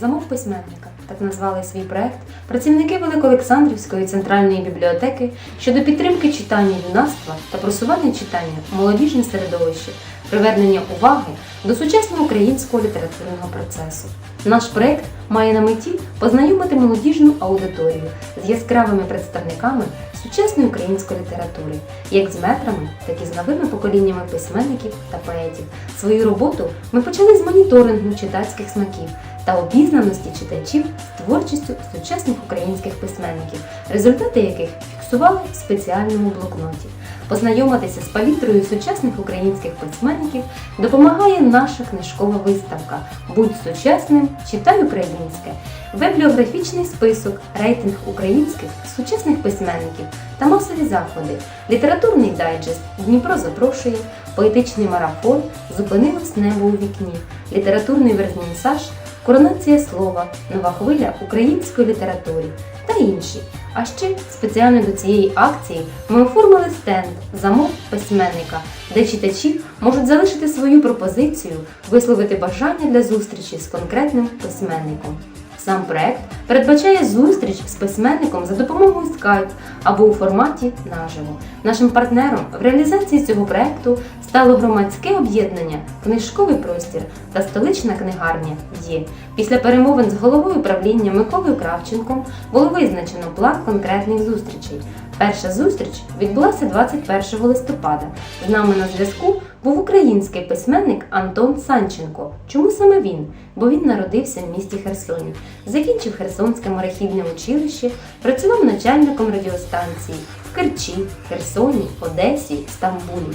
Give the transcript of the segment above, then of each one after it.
Замов письменника. Так назвали свій проект працівники Великоолександрівської центральної бібліотеки щодо підтримки читання юнацтва та просування читання в молодіжне середовище, привернення уваги до сучасного українського літературного процесу. Наш проект має на меті познайомити молодіжну аудиторію з яскравими представниками сучасної української літератури, як з метрами, так і з новими поколіннями письменників та поетів. Свою роботу ми почали з моніторингу читацьких смаків та обізнаності читачів з творчістю сучасних українських письменників, результати яких фіксували в спеціальному блокноті. Познайомитися з палітрою сучасних українських письменників допомагає наша книжкова виставка Будь сучасним, читай українське, веб-біографічний список, рейтинг українських сучасних письменників та масові заходи, літературний дайджест Дніпро запрошує, поетичний марафон Зупинилось небо у вікні, літературний верзнісаж, коронація слова, нова хвиля української літератури та інші. А ще спеціально до цієї акції ми оформили стенд замов письменника, де читачі можуть залишити свою пропозицію, висловити бажання для зустрічі з конкретним письменником. Сам проект передбачає зустріч з письменником за допомогою Skype або у форматі наживо. Нашим партнером в реалізації цього проекту стало громадське об'єднання Книжковий простір та столична книгарня є. Після перемовин з головою правління Миколою Кравченком було визначено план конкретних зустрічей. Перша зустріч відбулася 21 листопада. З нами на зв'язку був український письменник Антон Санченко. Чому саме він? Бо він народився в місті Херсоні, закінчив Херсонське морехідне училище, працював начальником радіостанції в Керчі, Херсоні, Одесі, Стамбулі.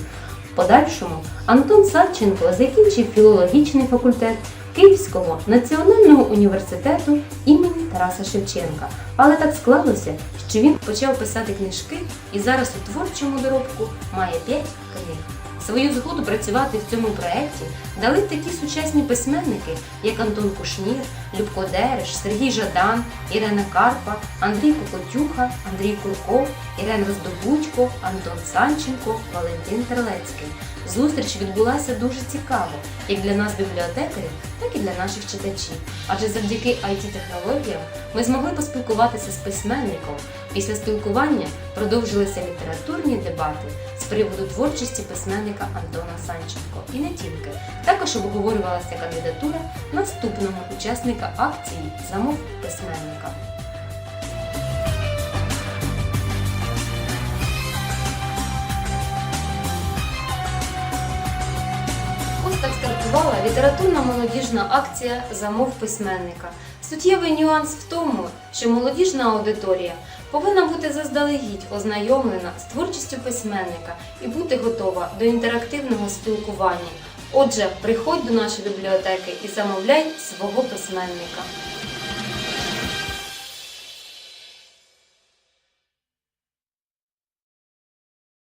В подальшому Антон Санченко закінчив філологічний факультет Київського національного університету імені Тараса Шевченка. Але так склалося, що він почав писати книжки і зараз у творчому доробку має 5 книг. Свою згоду працювати в цьому проєкті дали такі сучасні письменники, як Антон Кушнір, Любко Дереш, Сергій Жадан, Ірена Карпа, Андрій Кокотюха, Андрій Курков, Ірена Роздобудько, Антон Санченко, Валентин Терлецький. Зустріч відбулася дуже цікаво, як для нас, бібліотекарів, так і для наших читачів. Адже завдяки it технологіям ми змогли поспілкуватися з письменником. Після спілкування продовжилися літературні дебати приводу творчості письменника Антона Санченко. І не тільки. Також обговорювалася кандидатура наступного учасника акції Замов письменника. Так стартувала літературна молодіжна акція Замов письменника. Суттєвий нюанс в тому, що молодіжна аудиторія повинна бути заздалегідь ознайомлена з творчістю письменника і бути готова до інтерактивного спілкування. Отже, приходь до нашої бібліотеки і замовляй свого письменника.